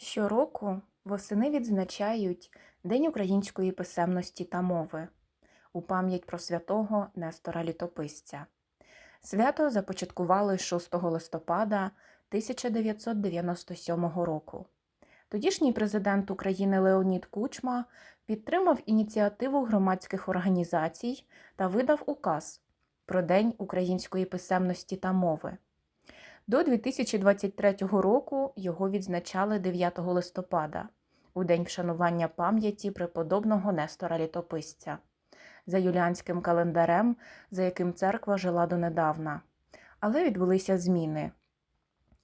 Щороку восени відзначають День української писемності та мови у пам'ять про святого Нестора Літописця. Свято започаткували 6 листопада 1997 року. Тодішній президент України Леонід Кучма підтримав ініціативу громадських організацій та видав указ про День української писемності та мови. До 2023 року його відзначали 9 листопада, у день вшанування пам'яті преподобного Нестора Літописця, за юліанським календарем, за яким церква жила донедавна. Але відбулися зміни.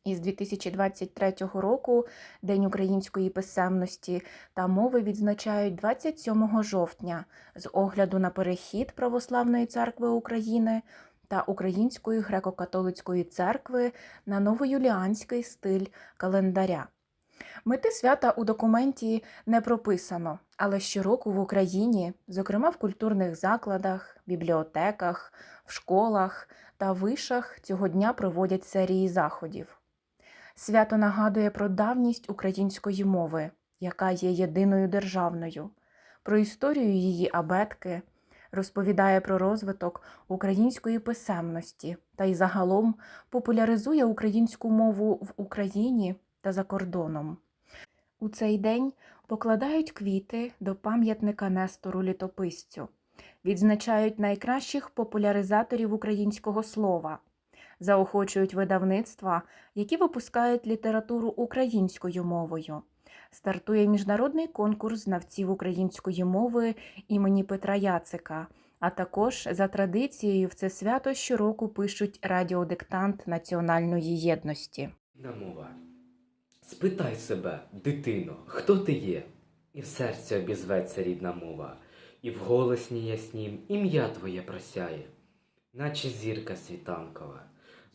Із 2023 року День української писемності та мови відзначають 27 жовтня з огляду на перехід Православної церкви України та Української греко-католицької церкви на новоюліанський стиль календаря. Мети свята у документі не прописано, але щороку в Україні, зокрема в культурних закладах, бібліотеках, в школах та вишах цього дня проводять серії заходів. Свято нагадує про давність української мови, яка є єдиною державною, про історію її абетки, розповідає про розвиток української писемності та й загалом популяризує українську мову в Україні та за кордоном. У цей день покладають квіти до пам'ятника Нестору Літописцю, відзначають найкращих популяризаторів українського слова, заохочують видавництва, які випускають літературу українською мовою. Стартує міжнародний конкурс знавців української мови імені Петра Яцика. А також за традицією в це свято щороку пишуть радіодиктант національної єдності. Мова. Спитай себе, дитино, хто ти є? І в серці обізветься рідна мова, і в голосні яснім ім'я твоє просяє, наче зірка світанкова,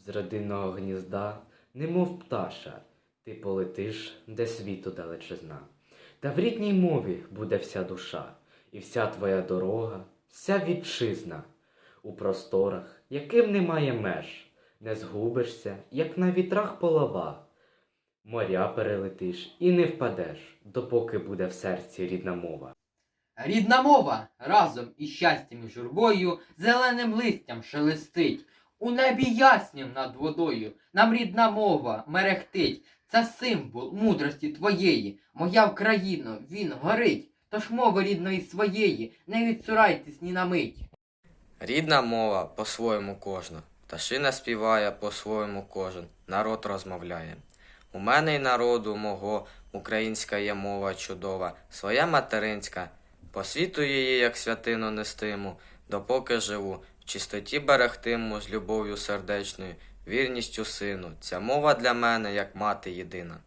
з родинного гнізда, немов пташа, ти полетиш, де світу далечизна. Та в рідній мові буде вся душа, і вся твоя дорога, вся вітчизна. У просторах, яким немає меж, не згубишся, як на вітрах полова. Моря перелетиш і не впадеш, допоки буде в серці рідна мова. Рідна мова разом із щастям і журбою зеленим листям шелестить. У небі яснім над водою нам рідна мова мерехтить. Це символ мудрості твоєї. Моя Вкраїно, він горить. Тож мови рідної своєї не відсурайтесь ні на мить. Рідна мова по-своєму кожна, пташина співає по-своєму кожен, народ розмовляє. У мене й народу мого українська є мова чудова, своя материнська, по світу її, як святину нестиму, допоки живу, в чистоті берегтиму з любов'ю сердечною, вірністю сину. Ця мова для мене, як мати єдина.